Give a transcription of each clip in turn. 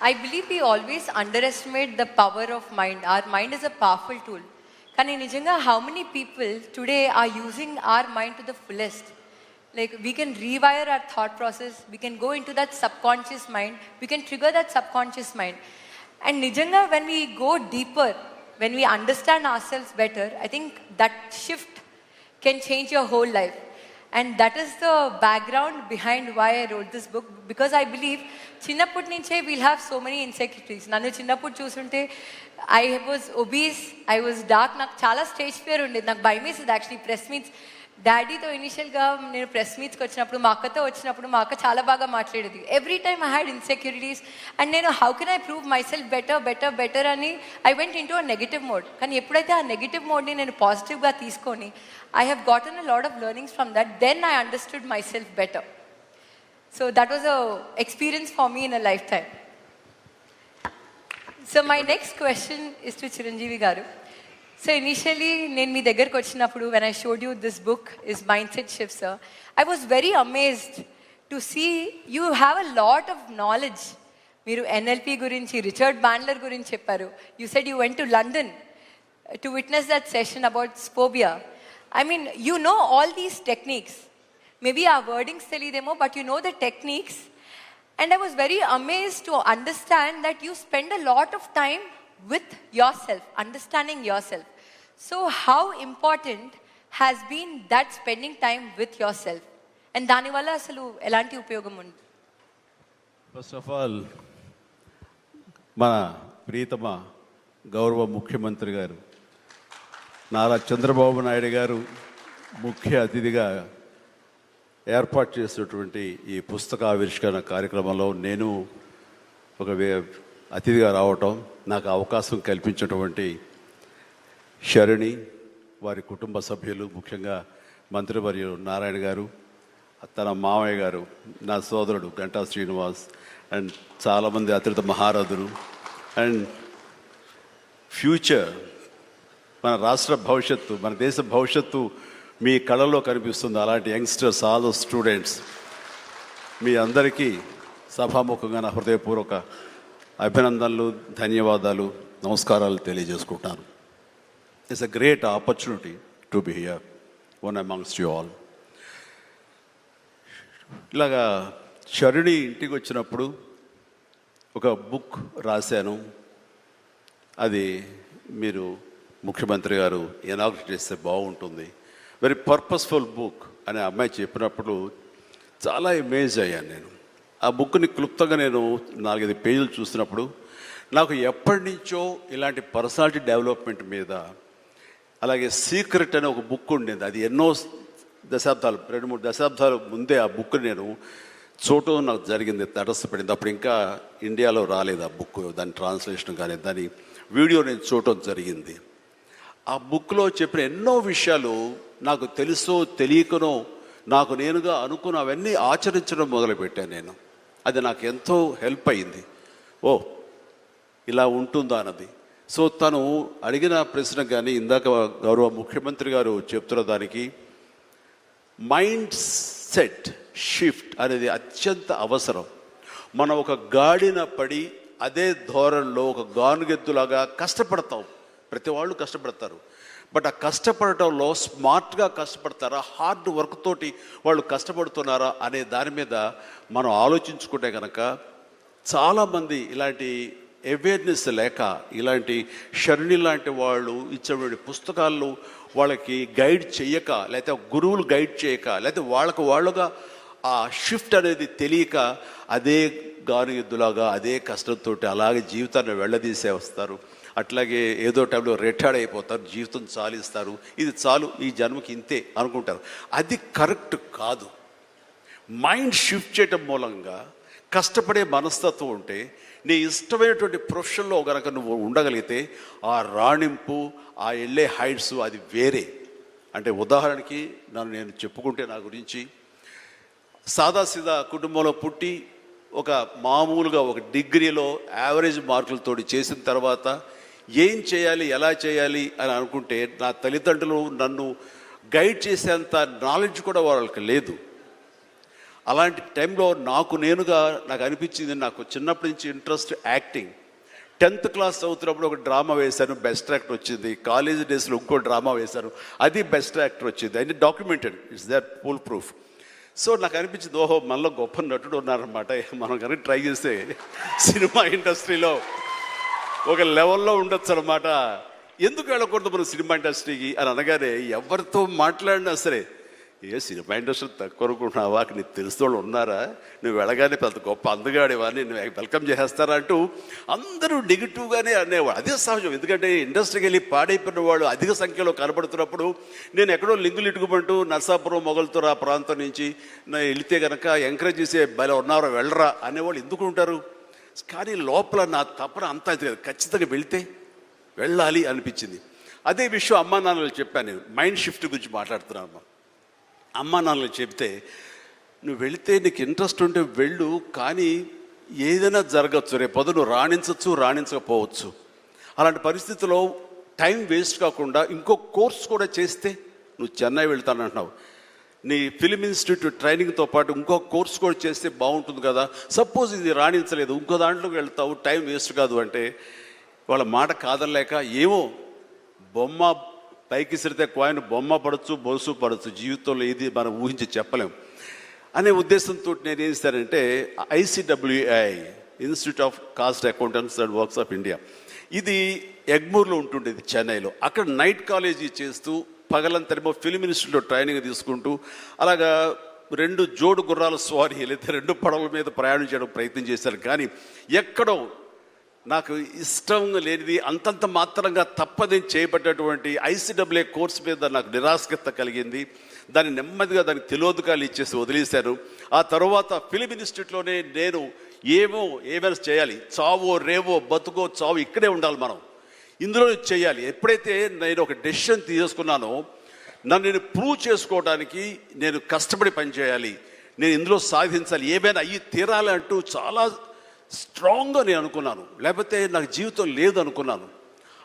I believe we always underestimate the power of mind. Our mind is a powerful tool. కానీ నిజంగా how many people today are using our mind to the fullest like we can rewire our thought process we can go into that subconscious mind we can trigger that subconscious mind and నిజంగా when we go deeper when we understand our cells better I think that shift can change your whole life. And that is the background behind why I wrote this book because I believe చిన్నప్పటి నుంచే we'll have so many insecurities నన్ను చిన్నప్పుడు చూసుంటే I was obese I was dark నాకు చాలా stage fear ఉండేది. నాకు భయం వేసేది యాక్చువల్లీ ప్రెస్ మీట్స్ డాడీతో ఇనిషియల్గా నేను ప్రెస్ మీట్స్కి వచ్చినప్పుడు మా అక్కతో వచ్చినప్పుడు మా అక్క చాలా బాగా మాట్లాడేది. Every time I had insecurities and నేను how can I prove myself better better better అని I went into a negative mode కానీ ఎప్పుడైతే ఆ నెగిటివ్ మోడ్ని నేను పాజిటివ్గా తీసుకొని I have gotten a lot of learnings from that then I understood myself better so that was a experience for me in a lifetime so my next question is to Chiranjeevi garu so initially నేను మీ దగ్గరకు వచ్చినప్పుడు when I showed you this book is mindset shift sir I was very amazed to see you have a lot of knowledge మీరు NLP గురించి Richard Bandler గురించి చెప్పారు. You said you went to London to witness that session about phobia I mean you know all these techniques maybe ఆ wordings తెలియదేమో but you know the techniques And I was very amazed to understand that you spend a lot of time with yourself, understanding yourself. So, how important has been that spending time with yourself? And దానివల్ల అసలు ఎలాంటి ఉపయోగం ఉంది first of all మన ప్రీతమ గౌరవ ముఖ్యమంత్రి గారు నారా చంద్రబాబు నాయుడు గారు ముఖ్య అతిథిగా ఏర్పాటు చేసినటువంటి ఈ పుస్తక ఆవిష్కరణ కార్యక్రమంలో నేను ఒక వే- అతిథిగా రావటం నాకు అవకాశం కల్పించినటువంటి శరణి వారి కుటుంబ సభ్యులు ముఖ్యంగా మంత్రివర్యులు నారాయణ గారు తన మామయ్య గారు నా సోదరుడు గంటా శ్రీనివాస్ అండ్ చాలామంది అతిథి మహారథులు అండ్ ఫ్యూచర్ మన రాష్ట్ర భవిష్యత్తు మన దేశ భవిష్యత్తు మీ కళల్లో కనిపిస్తుంది. అలాంటి యంగ్స్టర్స్ ఆల్ స్టూడెంట్స్ మీ అందరికీ సభాముఖంగా నా హృదయపూర్వక అభినందనలు ధన్యవాదాలు నమస్కారాలు తెలియజేసుకుంటాను it's a great opportunity to be here one amongst you all ఇలాగా చరుణి ఇంటికి వచ్చినప్పుడు ఒక బుక్ రాశాను. అది మీరు ముఖ్యమంత్రి గారు ఎనాగ్రేట్ చేస్తే బాగుంటుంది. వెరీ పర్పస్ఫుల్ బుక్ అని అమ్మాయి చెప్పినప్పుడు చాలా ఇమేజ్ అయ్యాను నేను. ఆ బుక్ని క్లుప్తంగా నేను నాలుగైదు పేజీలు చూసినప్పుడు నాకు ఎప్పటి నుంచో ఇలాంటి పర్సనాలిటీ డెవలప్మెంట్ మీద అలాగే సీక్రెట్ అనే ఒక బుక్ ఉండేది. అది ఎన్నో దశాబ్దాలు రెండు మూడు దశాబ్దాల ముందే ఆ బుక్ నేను చూడటం నాకు జరిగింది తటస్థపడింది. అప్పుడు ఇంకా ఇండియాలో రాలేదు ఆ బుక్ దాని ట్రాన్స్లేషన్ కానీ దాని వీడియో నేను చూడటం జరిగింది. ఆ బుక్లో చెప్పిన ఎన్నో విషయాలు నాకు తెలుసో తెలియకనో నాకు నేనుగా అనుకున్న అవన్నీ ఆచరించడం మొదలుపెట్టాను నేను. అది నాకు ఎంతో హెల్ప్ అయింది. ఓ ఇలా ఉంటుందా అన్నది. సో తను అడిగిన ప్రశ్న కానీ ఇందాక గౌరవ ముఖ్యమంత్రి గారు చెప్తున్న దానికి మైండ్ సెట్ షిఫ్ట్ అనేది అత్యంత అవసరం. మనం ఒక గాడిన పడి అదే ధోరణిలో ఒక గానుగెత్తులాగా కష్టపడతాం. ప్రతి వాళ్ళు కష్టపడతారు. బట్ ఆ కష్టపడటంలో స్మార్ట్గా కష్టపడతారా? హార్డ్ వర్క్ తోటి వాళ్ళు కష్టపడుతున్నారా అనే దాని మీద మనం ఆలోచించుకుంటే కనుక చాలామంది ఇలాంటి అవేర్నెస్ లేక ఇలాంటి షరణి లాంటి వాళ్ళు ఇచ్చేటువంటి పుస్తకాలు వాళ్ళకి గైడ్ చేయక లేకపోతే గురువులు గైడ్ చేయక లేకపోతే వాళ్ళకు వాళ్ళుగా ఆ షిఫ్ట్ అనేది తెలియక అదే గాను ఎద్దులాగా అదే కష్టంతో అలాగే జీవితాన్ని వెళ్ళదీసే వస్తారు అట్లాగే ఏదో టైంలో రిటైర్డ్ అయిపోతారు జీవితం చాలిస్తారు. ఇది చాలు ఈ జన్మకి ఇంతే అనుకుంటారు. అది కరెక్ట్ కాదు. మైండ్ షిఫ్ట్ చేయటం మూలంగా కష్టపడే మనస్తత్వం ఉంటే నీ ఇష్టమైనటువంటి ప్రొఫెషన్లో కనుక నువ్వు ఉండగలిగితే ఆ రాణింపు ఆ వెళ్ళే హైట్స్ అది వేరే. అంటే ఉదాహరణకి నన్ను నేను చెప్పుకుంటే నా గురించి సాదాసీదా కుటుంబంలో పుట్టి ఒక మామూలుగా ఒక డిగ్రీలో యావరేజ్ మార్కులతోటి చేసిన తర్వాత ఏం చేయాలి ఎలా చేయాలి అని అనుకుంటే నా తల్లిదండ్రులు నన్ను గైడ్ చేసేంత నాలెడ్జ్ కూడా వాళ్ళకి లేదు. అలాంటి టైంలో నాకు నేనుగా నాకు అనిపించింది నాకు చిన్నప్పటి నుంచి ఇంట్రెస్ట్ యాక్టింగ్. టెన్త్ క్లాస్ చదువుతున్నప్పుడు ఒక డ్రామా వేశాను బెస్ట్ యాక్టర్ వచ్చింది. కాలేజ్ డేస్లో ఇంకో డ్రామా వేశాను అది బెస్ట్ యాక్టర్ వచ్చింది. అది documented it's that full proof. So నాకు అనిపించింది ఓహో మనలో గొప్ప నటుడు ఉన్నారనమాట మనం కనుక ట్రై చేస్తే సినిమా ఇండస్ట్రీలో ఒక లెవెల్లో ఉండొచ్చు అనమాట ఎందుకు వెళ్ళకూడదు మనం సినిమా ఇండస్ట్రీకి? అని అనగానే ఎవరితో మాట్లాడినా సరే ఏ సినిమా ఇండస్ట్రీ తక్కువ అనుకుంటున్నావా? నీకు తెలిసిన వాళ్ళు ఉన్నారా? నువ్వు వెళ్ళగానే పెద్ద గొప్ప అందగాడేవా నేను వెల్కమ్ చేసేస్తారా అంటూ అందరూ నెగిటివ్గానే అనేవాడు అదే సహజం. ఎందుకంటే ఇండస్ట్రీకి వెళ్ళి పాడైపోయిన వాళ్ళు అధిక సంఖ్యలో కనబడుతున్నప్పుడు నేను ఎక్కడో లింగులు ఇటుకుమంటూ నర్సాపురం మొగల్తూరు ఆ ప్రాంతం నుంచి వెళితే కనుక ఎంకరేజ్ చేసే బలం ఉన్నారో వెళ్ళరా అనేవాళ్ళు ఎందుకు ఉంటారు? కానీ లోపల నా తపన అంతా ఇది కదా ఖచ్చితంగా వెళితే వెళ్ళాలి అనిపించింది. అదే విషయం అమ్మా నాన్నలు చెప్పాను నేను. మైండ్ షిఫ్ట్ గురించి మాట్లాడుతున్నాను అమ్మ. అమ్మా నాన్నలు చెప్తే నువ్వు వెళితే నీకు ఇంట్రెస్ట్ ఉంటే వెళ్ళు కానీ ఏదైనా జరగచ్చు. రేపు నువ్వు రాణించవచ్చు రాణించకపోవచ్చు. అలాంటి పరిస్థితిలో టైం వేస్ట్ కాకుండా ఇంకో కోర్స్ కూడా చేస్తే నువ్వు చెన్నై వెళ్తానంటున్నావు. నీ ఫిలిం ఇన్స్టిట్యూట్ ట్రైనింగ్తో పాటు ఇంకో కోర్స్ కూడా చేస్తే బాగుంటుంది కదా? సపోజ్ ఇది రాణించలేదు ఇంకో దాంట్లోకి వెళ్తావు టైం వేస్ట్ కాదు అంటే వాళ్ళ మాట కాదనలేక ఏమో బొమ్మ పైకి సిరితే కాయిన్ బొమ్మ పడచ్చు బొలుసు పడచ్చు జీవితంలో ఇది మనం ఊహించి చెప్పలేం. అనే ఉద్దేశంతో నేను ఏం చేశానంటే ICWI institute of cost accountants and works of India. ఇది ఎగ్మూర్లో ఉంటుండేది చెన్నైలో. అక్కడ నైట్ కాలేజీ చేస్తూ పగలంతరేమో ఫిలిం ఇన్స్టిట్యూట్లో ట్రైనింగ్ తీసుకుంటూ అలాగా రెండు జోడు గుర్రాల స్వారీ లేదా రెండు పడవల మీద ప్రయాణం చేయడం ప్రయత్నం చేశాను కానీ ఎక్కడో నాకు ఇష్టం లేనిది అంతంత మాత్రంగా తప్పదని చేయబడ్డటువంటి ఐసీడబ్ల్యూ కోర్స్ మీద నాకు నిరాశకత కలిగింది. దాన్ని నెమ్మదిగా దానికి తెలియదుకాలు ఇచ్చేసి వదిలేశాను ఆ తర్వాత ఫిలిం ఇన్స్టిట్యూట్లోనే నేను ఏమో ఏమైనా చేయాలి. చావో రేవో బతుకో చావు ఇక్కడే ఉండాలి మనం. ఇందులో చేయాలి. ఎప్పుడైతే నేను ఒక డెసిషన్ తీసుకున్నానో నన్ను నేను ప్రూవ్ చేసుకోవడానికి నేను కష్టపడి పనిచేయాలి. నేను ఇందులో సాధించాలి. ఏమైనా అయ్యి తీరాలి అంటూ చాలా స్ట్రాంగ్గా నేను అనుకున్నాను. లేకపోతే నాకు జీవితం లేదు అనుకున్నాను.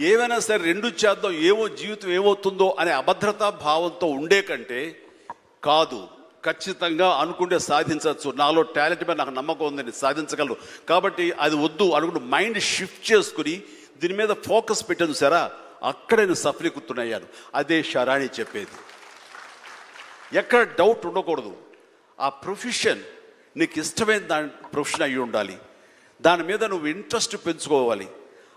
ఏమైనా సరే రెండు చేద్దాం ఏవో జీవితం ఏమవుతుందో అనే అభద్రతా భావంతో ఉండే కంటే కాదు ఖచ్చితంగా అనుకుంటే సాధించవచ్చు. నాలో టాలెంట్ మీద నాకు నమ్మకం ఉంది నేను సాధించగలరు. కాబట్టి అది వద్దు అనుకుంటూ మైండ్ షిఫ్ట్ చేసుకుని దీని మీద ఫోకస్ పెట్టాను సరా అక్కడ నేను సఫలీకృతున్నయ్యాను అదే షరాణి చెప్పేది. ఎక్కడ డౌట్ ఉండకూడదు. ఆ ప్రొఫెషన్ నీకు ఇష్టమైన దాని ప్రొఫెషన్ అయ్యి ఉండాలి. దాని మీద నువ్వు ఇంట్రెస్ట్ పెంచుకోవాలి.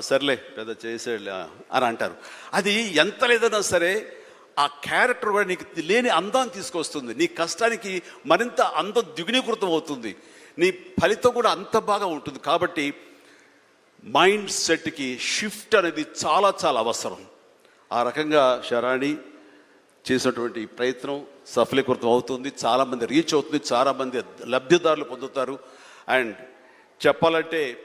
సర్లే పెద్ద చేసేలే అని అంటారు. అది ఎంత లేదన్నా సరే ఆ క్యారెక్టర్ కూడా నీకు లేని అందాన్ని తీసుకొస్తుంది. నీ కష్టానికి మరింత అందం దిగునీకృతం అవుతుంది. నీ ఫలితం కూడా అంత బాగా ఉంటుంది. కాబట్టి మైండ్ సెట్కి షిఫ్ట్ అనేది చాలా చాలా అవసరం. ఆ రకంగా శరాణి చేసినటువంటి ప్రయత్నం సఫలీకృతం అవుతుంది. చాలామంది రీచ్ అవుతుంది. చాలామంది లబ్ధిదారులు పొందుతారు. అండ్ చెప్పాలంటే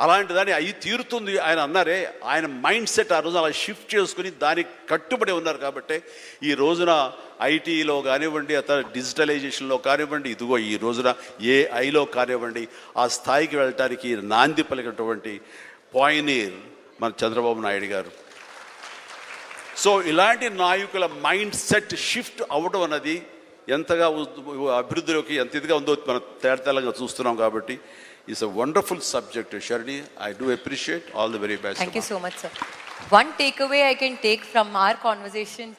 అలాంటి దాన్ని అయి తీరుతుంది ఆయన అన్నారే ఆయన మైండ్ సెట్ ఆ రోజు అలా షిఫ్ట్ చేసుకుని దానికి కట్టుబడి ఉన్నారు కాబట్టి ఈ రోజున ఐటీలో కానివ్వండి అతను డిజిటలైజేషన్లో కానివ్వండి ఇదిగో ఈ రోజున ఏఐలో కానివ్వండి ఆ స్థాయికి వెళ్ళటానికి నాంది పలికినటువంటి పాయినీర్ మన చంద్రబాబు నాయుడు గారు. సో ఇలాంటి నాయకుల మైండ్ సెట్ షిఫ్ట్ అవ్వడం అన్నది ఎంతగా అభివృద్ధిలోకి ఎంత ఇదిగా ఉందో మనం తేడతెల్లంగా చూస్తున్నాం కాబట్టి is a wonderful subject, Sharni. I do appreciate all the very best. Thank you so much, sir. One takeaway I can take from our conversation